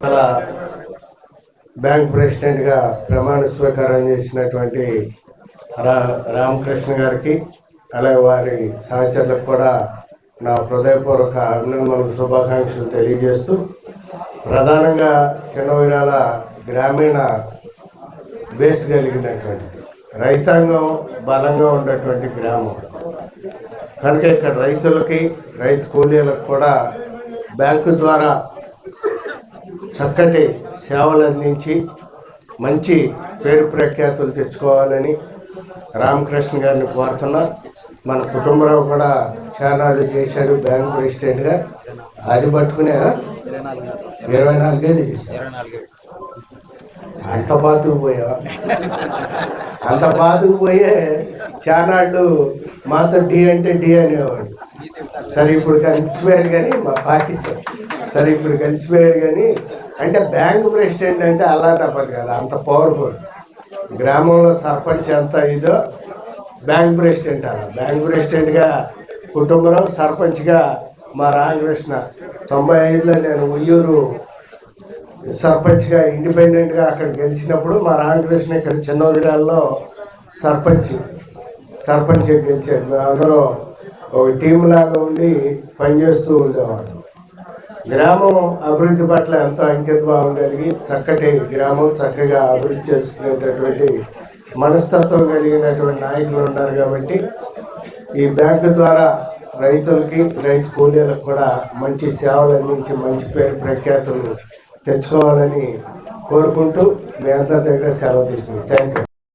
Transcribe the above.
అలా బ్యాంక్ ప్రెసిడెంట్గా ప్రమాణ స్వీకారం చేసినటువంటి రా రామకృష్ణ గారికి అలాగే వారి సహచరులకు కూడా నా హృదయపూర్వక అభినందనలు శుభాకాంక్షలు తెలియజేస్తూ ప్రధానంగా చిన్నవీరాల గ్రామీణ బేస్ కలిగినటువంటిది. రైతాంగం బలంగా ఉన్నటువంటి గ్రామం. కనుక ఇక్కడ రైతులకి రైతు కూలీలకు కూడా బ్యాంకు ద్వారా చక్కటి సేవలు అందించి మంచి పేరు ప్రఖ్యాతులు తెచ్చుకోవాలని రామకృష్ణ గారిని కోరుతున్నా. మన కుటుంబంలో కూడా చాలా చేశాడు బ్యాంక్ ప్రెసిడెంట్గా అది పట్టుకునే ఇరవై నాలుగేళ్ళు చేశారు అంత బాతుకు పోయా అంత బాతుకు పోయే చానాళ్ళు మాతో డి అంటే డి అనేవాడు. సరే ఇప్పుడు కలిసిపోయాడు కానీ మా పార్టీతో సరే ఇప్పుడు కలిసిపోయాడు కానీ అంటే బ్యాంక్ ప్రెసిడెంట్ అంటే అలా తప్పదు కదా అంత పవర్ఫుల్ గ్రామంలో సర్పంచ్ ఎంత ఇదో బ్యాంక్ ప్రెసిడెంట్ అలా. బ్యాంక్ ప్రెసిడెంట్గా కుటుంబంలో సర్పంచ్గా మా రామకృష్ణ తొంభై ఐదులో నేను ఉయ్యూరు సర్పంచ్గా ఇండిపెండెంట్గా అక్కడ గెలిచినప్పుడు మా రామకృష్ణ ఇక్కడ చిన్నగిరాల్లో సర్పంచ్. సర్పంచ్ గెలిచాడు. మేము ఒక టీం లాగా ఉండి పనిచేస్తూ ఉండేవాళ్ళం గ్రామం అభివృద్ధి పట్ల ఎంతో అంకిత భావం కలిగి చక్కటి గ్రామం చక్కగా అభివృద్ధి చేసుకునేటటువంటి మనస్తత్వం కలిగినటువంటి నాయకులు ఉన్నారు కాబట్టి ఈ బ్యాంకు ద్వారా రైతులకి రైతు కూలీలకు కూడా మంచి సేవలు అందించి మంచి పేరు ప్రఖ్యాతులు తెచ్చుకోవాలని కోరుకుంటూ మీ అందరి దగ్గర సెలవు తీసుకుంటాం థ్యాంక్ యూ